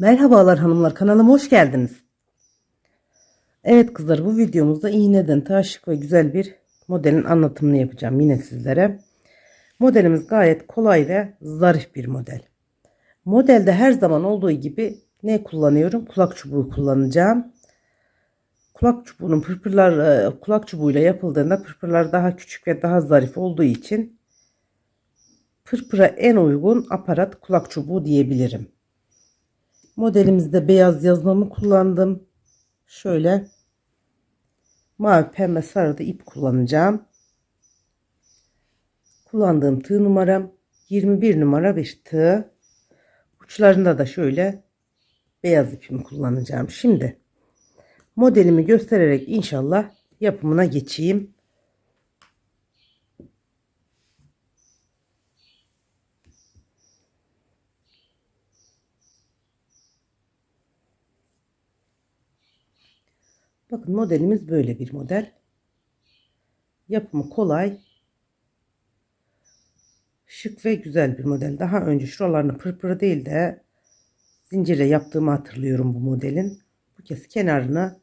Merhabalar hanımlar kanalıma hoş geldiniz. Evet kızlar bu videomuzda iğneden taşık ve güzel bir modelin anlatımını yapacağım yine sizlere. Modelimiz gayet kolay ve zarif bir model. Modelde her zaman olduğu gibi ne kullanıyorum? Kulak çubuğu kullanacağım. Kulak çubuğunun pırpırlar e, kulak çubuğuyla yapıldığında pırpırlar daha küçük ve daha zarif olduğu için pırpıra en uygun aparat kulak çubuğu diyebilirim. Modelimizde beyaz yazmamı kullandım. Şöyle mavi pembe sarı da ip kullanacağım. Kullandığım tığ numaram 21 numara bir tığ. Uçlarında da şöyle beyaz ipimi kullanacağım. Şimdi modelimi göstererek inşallah yapımına geçeyim. Bakın modelimiz böyle bir model. Yapımı kolay. Şık ve güzel bir model. Daha önce şuralarını pırpır değil de zincirle yaptığımı hatırlıyorum bu modelin. Bu kez kenarına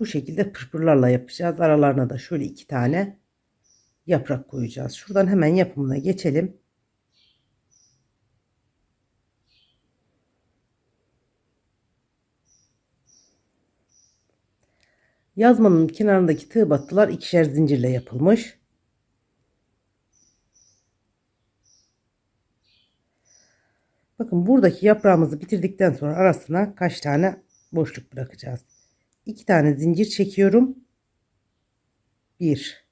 bu şekilde pırpırlarla yapacağız. Aralarına da şöyle iki tane yaprak koyacağız. Şuradan hemen yapımına geçelim. Yazmanın kenarındaki tığ battılar ikişer zincirle yapılmış. Bakın buradaki yaprağımızı bitirdikten sonra arasına kaç tane boşluk bırakacağız. İki tane zincir çekiyorum. Bir.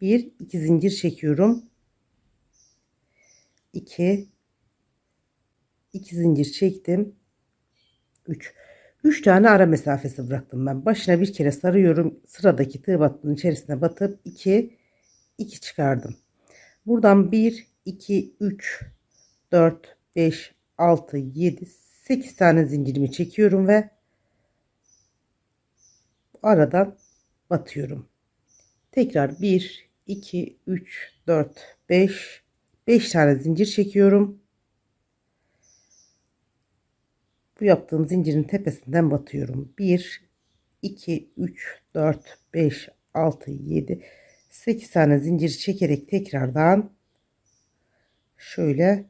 Bir, iki zincir çekiyorum. İki. iki zincir çektim. Üç. 3 tane ara mesafesi bıraktım ben. Başına bir kere sarıyorum. Sıradaki tığ battının içerisine batıp 2 2 çıkardım. Buradan 1 2 3 4 5 6 7 8 tane zincirimi çekiyorum ve aradan batıyorum. Tekrar 1 2 3 4 5 5 tane zincir çekiyorum. Bu yaptığım zincirin tepesinden batıyorum. 1 2 3 4 5 6 7 8 tane zincir çekerek tekrardan şöyle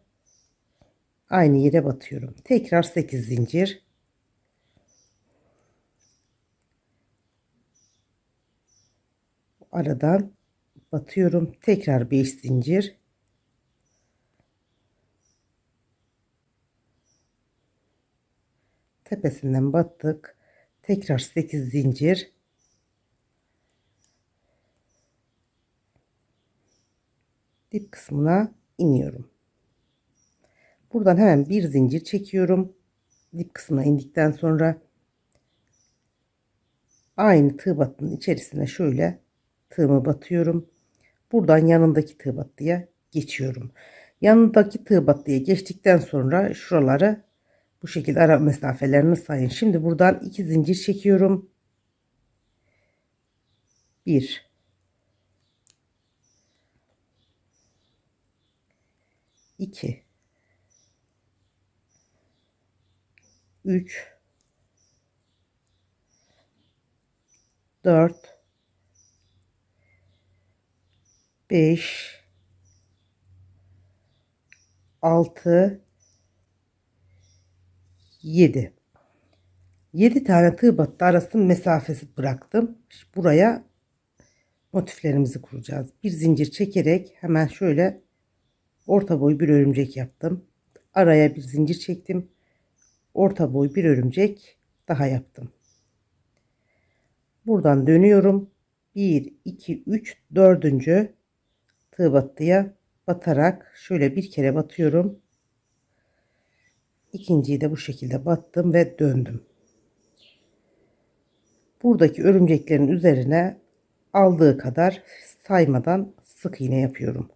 aynı yere batıyorum. Tekrar 8 zincir. Aradan batıyorum. Tekrar 5 zincir. Tepesinden battık. Tekrar 8 zincir. Dip kısmına iniyorum. Buradan hemen bir zincir çekiyorum. Dip kısmına indikten sonra aynı tığ battının içerisine şöyle tığımı batıyorum. Buradan yanındaki tığ battıya geçiyorum. Yanındaki tığ battıya geçtikten sonra şuraları bu şekilde ara mesafelerini sayın. Şimdi buradan iki zincir çekiyorum. Bir. iki, Üç. Dört. Beş. Altı. 7. 7 tane tığ battı arası mesafesi bıraktım. Buraya motiflerimizi kuracağız. Bir zincir çekerek hemen şöyle orta boy bir örümcek yaptım. Araya bir zincir çektim. Orta boy bir örümcek daha yaptım. Buradan dönüyorum. 1, 2, 3, 4. tığ battıya batarak şöyle bir kere batıyorum. İkinciyi de bu şekilde battım ve döndüm. Buradaki örümceklerin üzerine aldığı kadar saymadan sık iğne yapıyorum.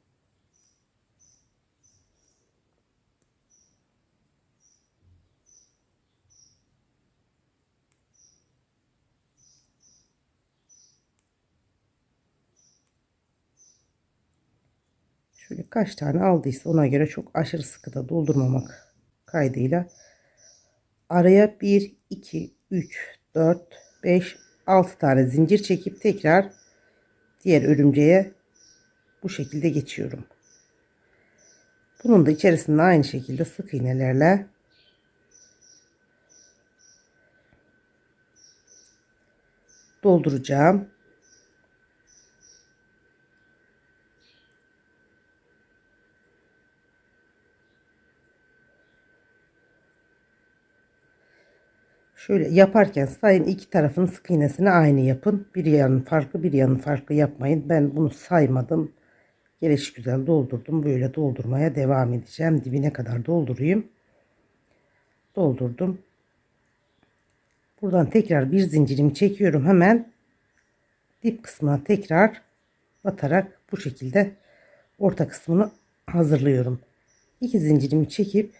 Şöyle kaç tane aldıysa ona göre çok aşırı sıkı da doldurmamak kaydıyla araya 1 2 3 4 5 6 tane zincir çekip tekrar diğer örümceğe bu şekilde geçiyorum. Bunun da içerisinde aynı şekilde sık iğnelerle dolduracağım. Şöyle yaparken sayın iki tarafın sık iğnesini aynı yapın. Bir yanın farklı bir yanın farklı yapmayın. Ben bunu saymadım. Geliş güzel doldurdum. Böyle doldurmaya devam edeceğim. Dibine kadar doldurayım. Doldurdum. Buradan tekrar bir zincirimi çekiyorum. Hemen dip kısmına tekrar batarak bu şekilde orta kısmını hazırlıyorum. İki zincirimi çekip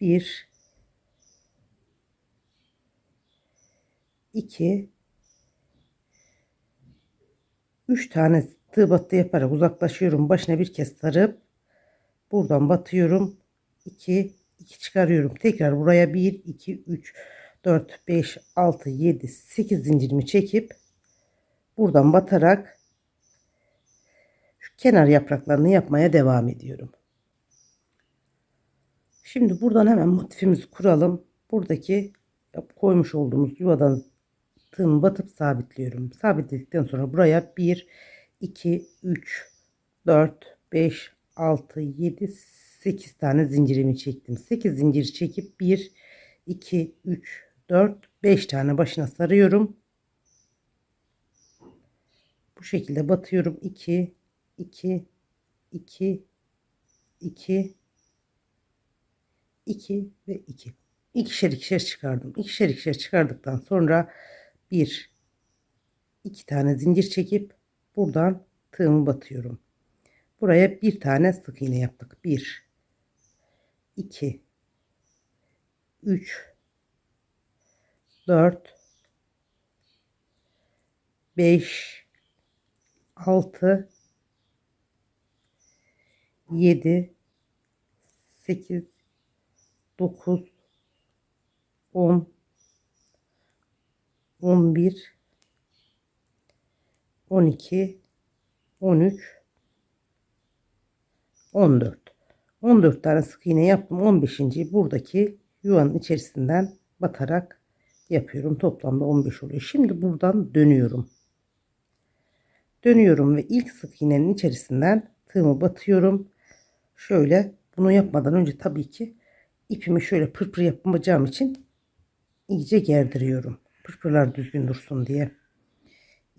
bir 2 3 tane tığ battı yaparak uzaklaşıyorum. Başına bir kez sarıp buradan batıyorum. 2 2 çıkarıyorum. Tekrar buraya 1 2 3 4 5 6 7 8 zincirimi çekip buradan batarak şu kenar yapraklarını yapmaya devam ediyorum. Şimdi buradan hemen motifimizi kuralım. Buradaki koymuş olduğumuz yuvadan tığımı batıp sabitliyorum. Sabitledikten sonra buraya 1, 2, 3, 4, 5, 6, 7, 8 tane zincirimi çektim. 8 zincir çekip 1, 2, 3, 4, 5 tane başına sarıyorum. Bu şekilde batıyorum. 2, 2, 2, 2, 2 ve 2. İkişer ikişer çıkardım. İkişer ikişer çıkardıktan sonra bir. İki tane zincir çekip buradan tığımı batıyorum. Buraya bir tane sık iğne yaptık. 1 2 3 4 5 6 7 8 9 10 11 12 13 14 14 tane sık iğne yaptım. 15. buradaki yuvanın içerisinden batarak yapıyorum. Toplamda 15 oluyor. Şimdi buradan dönüyorum. Dönüyorum ve ilk sık iğnenin içerisinden tığımı batıyorum. Şöyle bunu yapmadan önce tabii ki ipimi şöyle pırpır yapmayacağım için iyice gerdiriyorum pırpırlar düzgün dursun diye.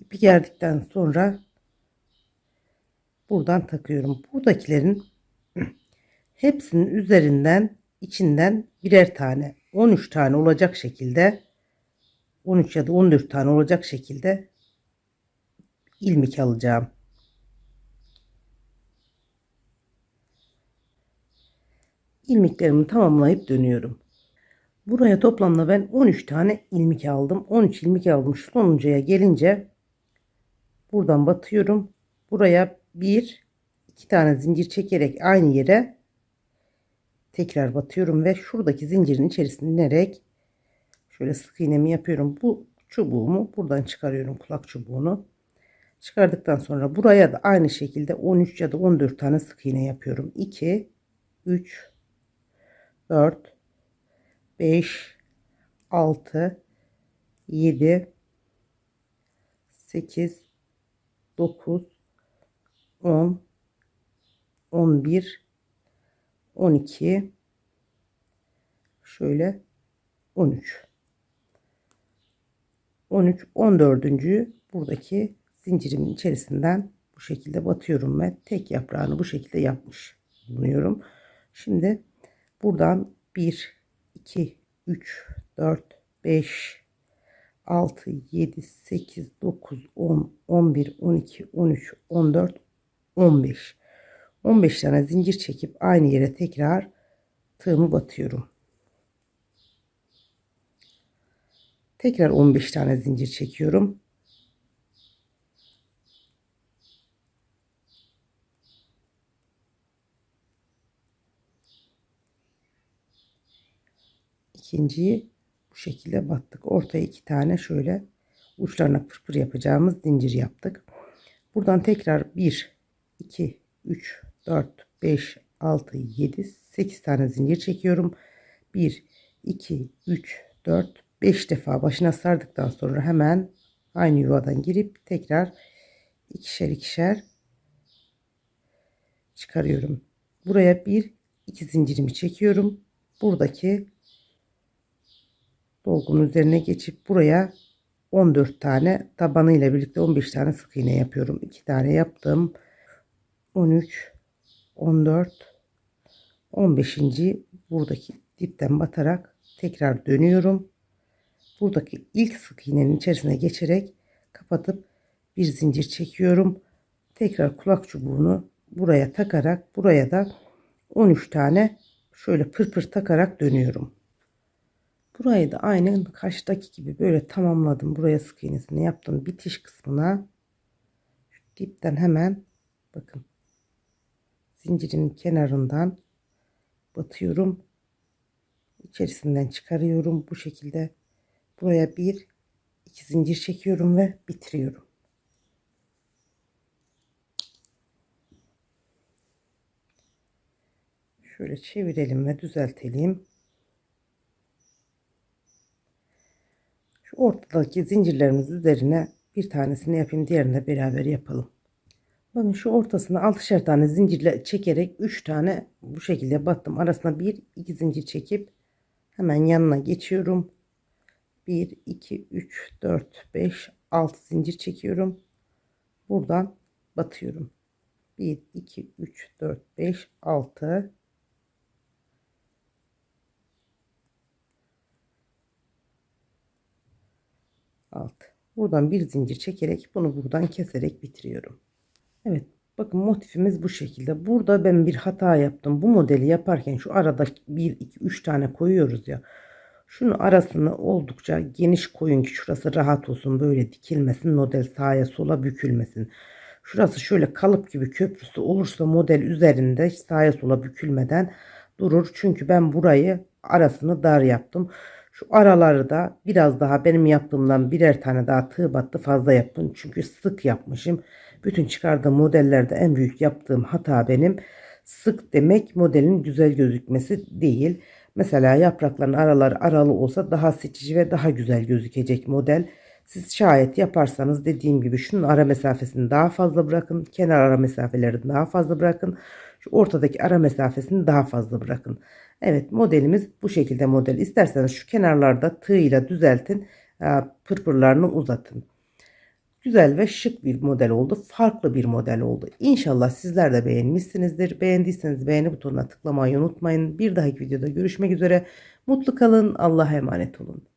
İpi gerdikten sonra buradan takıyorum. Buradakilerin hepsinin üzerinden içinden birer tane 13 tane olacak şekilde 13 ya da 14 tane olacak şekilde ilmik alacağım. ilmiklerimi tamamlayıp dönüyorum. Buraya toplamda ben 13 tane ilmik aldım. 13 ilmik aldım. Şu sonuncuya gelince buradan batıyorum. Buraya bir iki tane zincir çekerek aynı yere tekrar batıyorum ve şuradaki zincirin içerisine inerek şöyle sık iğnemi yapıyorum. Bu çubuğumu buradan çıkarıyorum kulak çubuğunu. Çıkardıktan sonra buraya da aynı şekilde 13 ya da 14 tane sık iğne yapıyorum. 2 3 4 5 6 7 8 9 10 11 12 şöyle 13 13 14. buradaki zincirimin içerisinden bu şekilde batıyorum ve tek yaprağını bu şekilde yapmış bulunuyorum. Şimdi buradan 1 2, 3, 4, 5, 6, 7, 8, 9, 10, 11, 12, 13, 14, 15. 15 tane zincir çekip aynı yere tekrar tığımı batıyorum. Tekrar 15 tane zincir çekiyorum. İkinciyi bu şekilde battık. Ortaya iki tane şöyle uçlarına pırpır yapacağımız zincir yaptık. Buradan tekrar 1, 2, 3, 4, 5, 6, 7, 8 tane zincir çekiyorum. 1, 2, 3, 4, 5 defa başına sardıktan sonra hemen aynı yuvadan girip tekrar ikişer ikişer çıkarıyorum. Buraya bir iki zincirimi çekiyorum. Buradaki dolgunun üzerine geçip buraya 14 tane tabanı ile birlikte 15 tane sık iğne yapıyorum. 2 tane yaptım. 13 14 15. buradaki dipten batarak tekrar dönüyorum. Buradaki ilk sık iğnenin içerisine geçerek kapatıp bir zincir çekiyorum. Tekrar kulak çubuğunu buraya takarak buraya da 13 tane şöyle pırpır takarak dönüyorum. Burayı da aynı kaştaki gibi böyle tamamladım. Buraya sık iğnesini yaptım. Bitiş kısmına şu dipten hemen bakın zincirin kenarından batıyorum. İçerisinden çıkarıyorum bu şekilde. Buraya bir iki zincir çekiyorum ve bitiriyorum. Şöyle çevirelim ve düzeltelim. Ortadaki zincirlerimiz üzerine bir tanesini yapayım. Diğerini de beraber yapalım. Bakın şu ortasına 6'şer tane zincirle çekerek 3 tane bu şekilde battım. Arasına 1 2 zincir çekip hemen yanına geçiyorum. 1 2 3 4 5 6 zincir çekiyorum. Buradan batıyorum. 1 2 3 4 5 6 6 buradan bir zincir çekerek bunu buradan keserek bitiriyorum. Evet bakın motifimiz bu şekilde. Burada ben bir hata yaptım. Bu modeli yaparken şu arada 1 2 3 tane koyuyoruz ya. Şunu arasını oldukça geniş koyun ki şurası rahat olsun böyle dikilmesin model sağa sola bükülmesin. Şurası şöyle kalıp gibi köprüsü olursa model üzerinde sağa sola bükülmeden durur. Çünkü ben burayı arasını dar yaptım şu araları da biraz daha benim yaptığımdan birer tane daha tığ battı fazla yaptım. Çünkü sık yapmışım. Bütün çıkardığım modellerde en büyük yaptığım hata benim. Sık demek modelin güzel gözükmesi değil. Mesela yaprakların araları aralı olsa daha seçici ve daha güzel gözükecek model. Siz şayet yaparsanız dediğim gibi şunun ara mesafesini daha fazla bırakın. Kenar ara mesafelerini daha fazla bırakın. Şu ortadaki ara mesafesini daha fazla bırakın. Evet modelimiz bu şekilde model. İsterseniz şu kenarlarda tığ düzeltin. E, pırpırlarını uzatın. Güzel ve şık bir model oldu. Farklı bir model oldu. İnşallah sizler de beğenmişsinizdir. Beğendiyseniz beğeni butonuna tıklamayı unutmayın. Bir dahaki videoda görüşmek üzere. Mutlu kalın. Allah'a emanet olun.